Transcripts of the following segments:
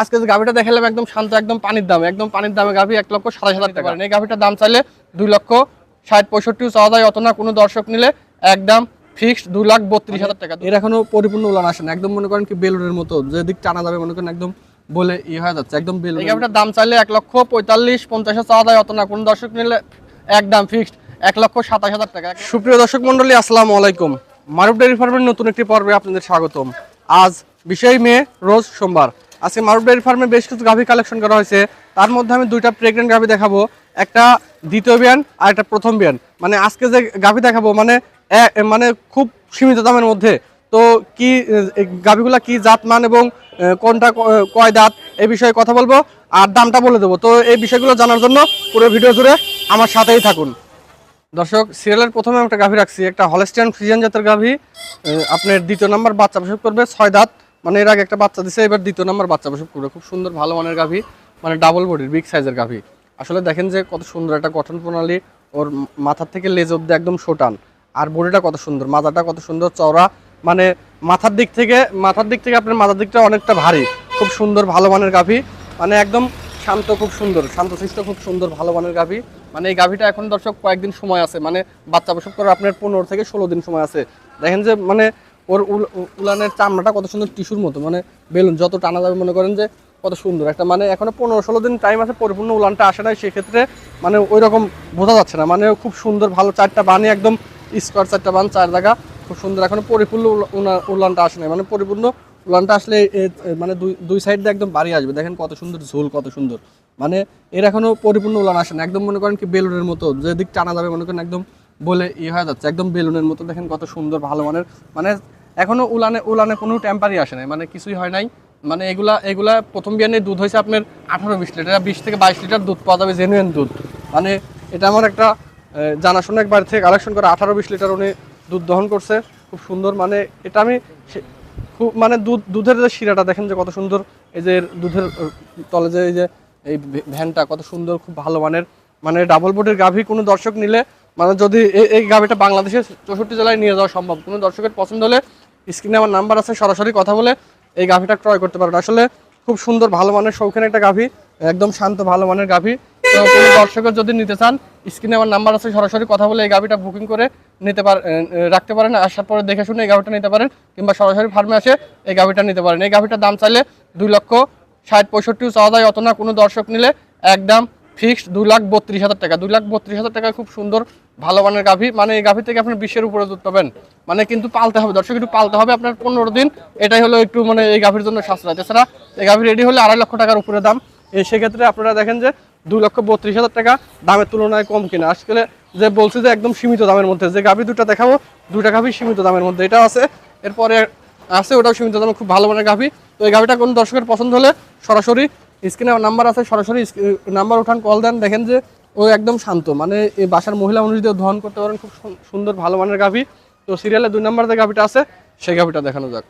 আজকে যে গাভিটা দেখালাম একদম শান্ত একদম পানির দামে একদম পানির দামে গাভি এক লক্ষ সাতাশ হাজার টাকা। এই গাভিটার দাম চাইলে দুই লক্ষ ষাট পঁয়ষট্টি চাওয়া যায় অত না কোনো দর্শক নিলে একদম ফিক্সড দুই লাখ বত্রিশ হাজার টাকা। এর এখনও পরিপূর্ণ উলান আসে না একদম মনে করেন কি বেলুনের মতো যে দিক টানা যাবে মনে করেন একদম বলে ই হয়ে যাচ্ছে একদম বেলুন এই গাভিটার দাম চাইলে এক লক্ষ পঁয়তাল্লিশ পঞ্চাশে চাওয়া যায় অত না কোনো দর্শক নিলে একদম ফিক্সড এক লক্ষ সাতাশ হাজার টাকা। সুপ্রিয় দর্শক মন্ডলী আসসালামু আলাইকুম। মারুফ ডেয়ারি ফার্মের নতুন একটি পর্বে আপনাদের স্বাগতম। আজ বিশই মে রোজ সোমবার। আজকে মারুফ ডেয়ারি ফার্মে বেশ কিছু গাভী কালেকশন করা হয়েছে। তার মধ্যে আমি দুইটা প্রেগনেন্ট গাভী দেখাবো, একটা দ্বিতীয় বিয়ান আর একটা প্রথম বিয়ান। মানে আজকে যে গাভী দেখাবো মানে মানে খুব সীমিত দামের মধ্যে। তো কি গাভিগুলা কি জাত, মান এবং কোনটা কয় দাঁত এই বিষয়ে কথা বলব আর দামটা বলে দেবো। তো এই বিষয়গুলো জানার জন্য পুরো ভিডিও জুড়ে আমার সাথেই থাকুন। দর্শক সিরিয়ালের প্রথমে একটা গাভী রাখছি, একটা হলেস্টিয়ান ফ্রিজিয়ান জাতের গাভী। আপনার দ্বিতীয় নাম্বার বাচ্চা প্রসব করবে, ছয় দাঁত। মানে এর আগে একটা বাচ্চা দিছে, এবার দ্বিতীয় নাম্বার বাচ্চা প্রসব করবে খুব সুন্দর, ভালো মানের গাভী মানে ডাবল বডির বিগ সাইজের গাভী। আসলে দেখেন যে কত সুন্দর একটা গঠন প্রণালী, ওর মাথার থেকে লেজ অব্দি একদম শোটান। আর বডিটা কত সুন্দর মাথাটা কত সুন্দর, চওড়া মানে মাথার দিক থেকে, মাথার দিক থেকে আপনার মাথার দিকটা অনেকটা ভারী। খুব সুন্দর, ভালো মানের গাভী মানে একদম শান্ত খুব সুন্দর, শান্তশিষ্ট খুব সুন্দর, ভালো মানের গাভী। মানে এই গাভীটা এখন দর্শক কয়েকদিন সময় আছে মানে বাচ্চা প্রসব করার আপনার পনেরো থেকে ষোলো দিন সময় আছে। দেখেন যে মানে ওর উল- উলানের চামড়াটা কত সুন্দর টিস্যুর মতো মানে বেলুন, যত টানা যাবে মনে করেন যে কত সুন্দর। একটা মানে এখনও পনেরো ষোলো দিন টাইম আছে, পরিপূর্ণ উলানটা আসে নাই, সেক্ষেত্রে মানে ওই রকম বোঝা যাচ্ছে না। মানে খুব সুন্দর ভালো চারটা বানি, একদম স্কোয়ার চারটা বান, চার জায়গা খুব সুন্দর। এখনও পরিপূর্ণ উলা- উলা- উলানটা আসে নাই। মানে পরিপূর্ণ উলানটা আসলে মানে দুই দুই সাইড দিয়ে একদম বাড়ি আসবে। দেখেন কত সুন্দর ঝোল, কত সুন্দর। মানে এর এখনও পরিপূর্ণ উলান আসে না একদম মনে করেন কি বেলুনের মতো যে দিক টানা যাবে মনে করেন একদম বলে ই হয়ে যাচ্ছে। একদম বেলুনের মতো। দেখেন কত সুন্দর, ভালো মানের। মানে এখনও উলানে উলানে কোনো টেম্পারই আসে নাই। মানে কিছুই হয় নাই। মানে এগুলা এগুলা প্রথম বিয়ানে দুধ হয়েছে আপনার আঠারো বিশ লিটার। বিশ থেকে বাইশ লিটার দুধ পাওয়া যাবে জেনুইন দুধ। মানে এটা আমার একটা জানাশোনা এক বাড়ি থেকে কালেকশন করে আঠারো বিশ লিটার উনি দুধ দহন করছে। খুব সুন্দর। মানে এটা আমি খুব মানে দুধ, দুধের যে শিরাটা দেখেন যে কত সুন্দর। এই যে দুধের তলে যে, এই যে, এই ভ্যানটা কত সুন্দর, খুব ভালো মানের। মানে ডাবল বোর্ডের গাভী কোনো দর্শক নিলে মানে যদি এই- গাভীটা বাংলাদেশের চৌষট্টি জেলায় নিয়ে যাওয়া সম্ভব। কোনো দর্শকের পছন্দ হলে স্ক্রিনে আমার নাম্বার আছে, সরাসরি কথা বলে এই গাভীটা ক্রয় করতে পারেন। আসলে খুব সুন্দর, ভালো মানের শৌখিন একটা গাভী, একদম শান্ত, ভালো মানের গাভী। তো কোনো দর্শকের যদি নিতে চান স্ক্রিনে আমার নাম্বার আছে, সরাসরি কথা বলে এই গাভীটা বুকিং করে নিতে পার রাখতে পারেন। আসার পরে দেখে শুনে এই গাভীটা নিতে পারেন, কিংবা সরাসরি ফার্মে আসে এই গাভীটা নিতে পারেন। এই গাভীটার দাম চাইলে দুই লক্ষ ষাট পঁয়ষট্টিও চাওয়া যায়। অত না, কোনো দর্শক নিলে একদম ফিক্সড দুই লাখ বত্রিশ হাজার টাকা। দুই লাখ বত্রিশ হাজার টাকায় খুব সুন্দর, ভালো মানের গাভী। মানে এই গাভী থেকে আপনার বিশের উপরে দুধ পাবেন মানে কিন্তু পালতে হবে, দর্শক একটু পালতে হবে আপনার পনেরো দিন। এটাই হলো একটু মানে এই গাভীর জন্য সাশ্রয়। তাছাড়া এই গাভী রেডি হলে আড়াই লক্ষ টাকার উপরে দাম। এই সেক্ষেত্রে আপনারা দেখেন যে দুই লক্ষ বত্রিশ হাজার টাকা দামের তুলনায় কম কিনা। আজকাল যে বলছি যে একদম সীমিত দামের মধ্যে, যে গাভী দুটা দেখাবো, দুটা গাভী সীমিত দামের মধ্যে। এটা আছে। এরপরে আছে, ওটাও সীমিত দামে খুব ভালো মানের গাভী। তো এই গাভীটা কোন দর্শকের পছন্দ হলে সরাসরি স্ক্রিনে নাম্বার আছে, সরাসরি নাম্বার উঠান, কল দেন, দেখেন যে ও একদম শান্ত। মানে এই বাসার মহিলা যদি দহন করতে পারেন, খুব সুন্দর, ভালো মানের গাভী। তো সিরিয়ালে দুই নাম্বার যে গাভীটা আছে, সেই গাভীটা দেখানো যাক।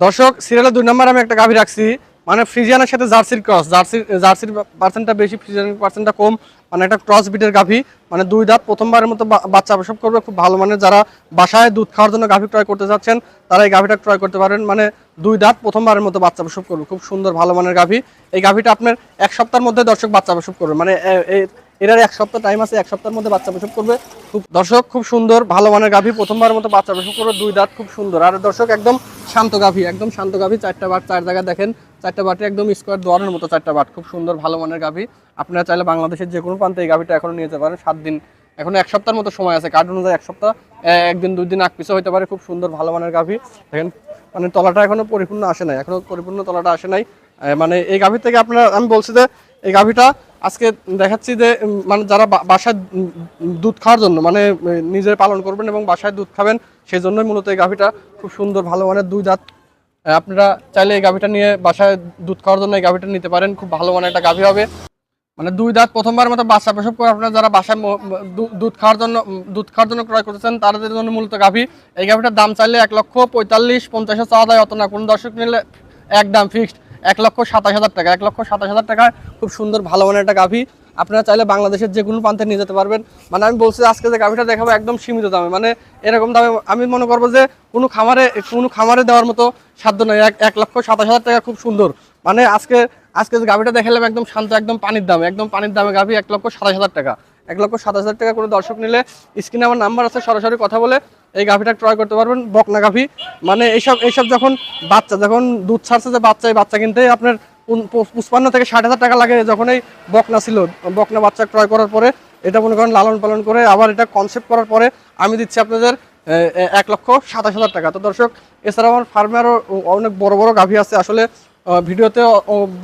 দর্শক সিরিয়ালে দুই নাম্বার আমি একটা গাভী রাখছি। মানে ফ্রিজিয়ানের সাথে জার্সির ক্রস জার্সির জার্সির পার্সেন্টটা বেশি, ফ্রিজিয়ানের পার্সেন্টটা কম। মানে একটা ক্রস বিটের গাভী। মানে দুই দাঁত, প্রথমবারের মতো বাচ্চা প্রসব করবে। খুব ভালো মানে যারা বাসায় দুধ খাওয়ার জন্য গাভী ক্রয় করতে যাচ্ছেন, তারা এই গাভীটা ক্রয় করতে পারেন। মানে দুই দাঁত, প্রথমবারের মতো বাচ্চা প্রসব করবে। খুব সুন্দর, ভালো মানের গাভী। এই গাভীটা আপনার এক সপ্তাহের মধ্যে দর্শক বাচ্চা প্রসব করবে। মানে এ- এ- এটার এক সপ্তাহ টাইম আছে, এক সপ্তাহের মধ্যে বাচ্চা প্রসব করবে। খুব, দর্শক, খুব সুন্দর, ভালো মানের গাভী। প্রথমবারের মতো বাচ্চা প্রসব করবে, দুই দাঁত খুব সুন্দর। আর দর্শক, একদম শান্ত গাভী, একদম শান্ত গাভী। চারটা বাট চার জায়গায় দেখেন, চারটা বাটে একদম স্কোয়ার দোয়ারের মতো চারটা বাট। খুব সুন্দর, ভালো মানের গাভী। আপনারা চাইলে বাংলাদেশের যে কোনো প্রান্তে এই গাভীটা এখনও নিয়ে যেতে পারেন, সাত দিন। এখন এক সপ্তাহের মতো সময় আছে কার্ড অনুযায়ী এক সপ্তাহ একদিন, দুই দিন আগ পিছু হতে পারে। খুব সুন্দর, ভালো মানের গাভী। দেখেন মানে তলাটা এখনও পরিপূর্ণ আসে নাই, এখনও পরিপূর্ণ তলাটা আসে নাই। মানে এই গাভীর থেকে আপনারা, আমি বলছি যে এই গাভীটা আজকে দেখাচ্ছি যে মানে যারা বাসায় দুধ খাওয়ার জন্য মানে নিজে পালন করবেন এবং বাসায় দুধ খাবেন সেই জন্যই মূলত এই গাভীটা খুব সুন্দর ভালো মানের দুই দাঁত আপনারা চাইলে এই গাভীটা নিয়ে বাসায় দুধ খাওয়ার জন্য এই গাভীটা নিতে পারেন, খুব ভালো মানের একটা গাভী হবে। মানে দুই দাঁত প্রথমবার মতো বাচ্চা প্রসব করে আপনারা যারা বাসায় দুধ খাওয়ার জন্য দুধ খাওয়ার জন্য ক্রয় করতেছেন, তাদের জন্য মূলত গাভী। এই গাভীটার দাম চাইলে এক লক্ষ পঁয়তাল্লিশ, পঞ্চাশে চাওয়া যায় অত না। কোন দর্শক নিলে এক দাম ফিক্সড এক লক্ষ সাতাশ হাজার টাকা, এক লক্ষ সাতাশ হাজার টাকা। খুব সুন্দর, ভালো মানের একটা গাভী। আপনারা চাইলে বাংলাদেশের যে কোনো প্রান্তে নিয়ে যেতে পারবেন। মানে আমি বলছি আজকে যে গাভিটা দেখাবো একদম সীমিত দামে। মানে এরকম দামে আমি মনে করব যে কোনো খামারে কোনো খামারে দেওয়ার মতো সাধ্য নয় এক এক লক্ষ সাতাশ হাজার টাকা খুব সুন্দর। মানে আজকে আজকে যে গাভিটা দেখালাম, একদম শান্ত, একদম পানির দামে, একদম পানির দামে গাভি এক লক্ষ সাতাশ হাজার টাকা। এক লক্ষ সাতাশ হাজার টাকা কোনো দর্শক নিলে স্ক্রিনে আমার নাম্বার আছে, সরাসরি কথা বলে এই গাভিটা ক্রয় করতে পারবেন, বকনা গাভি। মানে এইসব এইসব যখন বাচ্চা, যখন দুধ ছাড়ছে যে বাচ্চা, এই বাচ্চা কিনতে আপনার পুষ্পান্ন থেকে ষাট হাজার টাকা লাগে যখন এই বকনা ছিল, বকনা বাচ্চা ক্রয় করার পরে। এটা মনে করেন লালন পালন করে আবার এটা কনসেপ্ট করার পরে আমি দিচ্ছি আপনাদের এক লক্ষ সাতাশ হাজার টাকা। তো দর্শক এছাড়া আমার ফার্মে আরও অনেক বড় বড় গাভি আছে। আসলে ভিডিওতে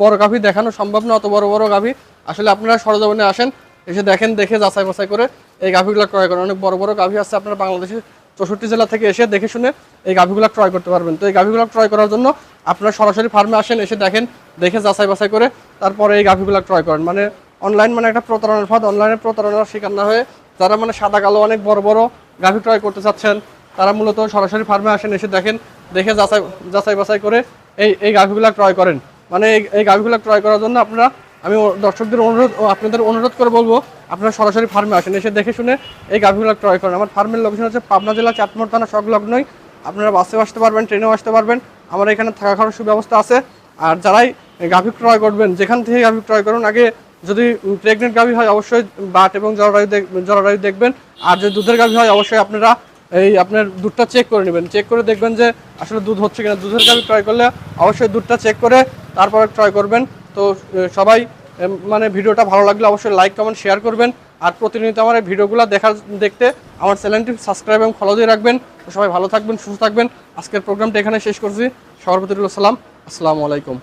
বড় গাভি দেখানো সম্ভব না, অত বড় বড় গাভি। আসলে আপনারা সরজমিনে আসেন, এসে দেখেন, দেখে যাচাই বাছাই করে এই গাভিগুলো ক্রয় করেন। অনেক বড় বড় গাভি আছে আপনারা বাংলাদেশের চৌষট্টি জেলা থেকে এসে দেখে শুনে এই গাভিগুলো ক্রয় করতে পারবেন। তো এই গাভিগুলো ক্রয় করার জন্য আপনারা সরাসরি ফার্মে আসেন, এসে দেখেন, দেখে যাচাই বাছাই করে তারপরে এই গাভিগুলো ক্রয় করেন। মানে অনলাইন মানে একটা প্রতারণার ফাঁদ অনলাইনে প্রতারণার শিকার না হয়ে যারা মানে সাদা কালো অনেক বড় বড় গাভি ক্রয় করতে চাচ্ছেন, তারা মূলত সরাসরি ফার্মে আসেন, এসে দেখেন, দেখে যাচাই যাচাই বাছাই করে এই এই গাভিগুলো ক্রয় করেন। মানে এই গাভিগুলো ক্রয় করার জন্য আপনারা, আমি দর্শকদের অনুরোধ আপনাদের অনুরোধ করে বলব, আপনারা সরাসরি ফার্মে আসেন, এসে দেখে শুনে এই গাভিগুলো ক্রয় করেন। আমার ফার্মের লোকেশন হচ্ছে পাবনা জেলা চাটমোড় থানা সংলগ্নই। আপনারা বাসেও আসতে পারবেন, ট্রেনেও আসতে পারবেন। আমার এখানে থাকা খাওয়ার সুব্যবস্থা আছে। আর যারাই গাভি ক্রয় করবেন, যেখান থেকে গাভি ক্রয় করুন, আগে যদি প্রেগনেন্ট গাভি হয়, অবশ্যই বাট এবং জলবায়ু দেখ- জলবায়ু দেখবেন। আর যদি দুধের গাভি হয়, অবশ্যই আপনারা এই আপনার দুধটা চেক করে নেবেন। চেক করে দেখবেন যে আসলে দুধ হচ্ছে কিনা। দুধের গাভি ক্রয় করলে অবশ্যই দুধটা চেক করে তারপরে ক্রয় করবেন। তো সবাই মানে ভিডিওটা ভালো লাগলে অবশ্যই লাইক কমেন্ট শেয়ার করবেন। আর প্রতিনিয়ত আমার এই ভিডিওগুলো দেখার, দেখতে আমার চ্যানেলটি সাবস্ক্রাইব এবং ফলো দিয়ে রাখবেন। সবাই ভালো থাকবেন, সুস্থ থাকবেন। আজকের প্রোগ্রামটা এখানে শেষ করছি। সবার সালাম। আসসালামু আলাইকুম।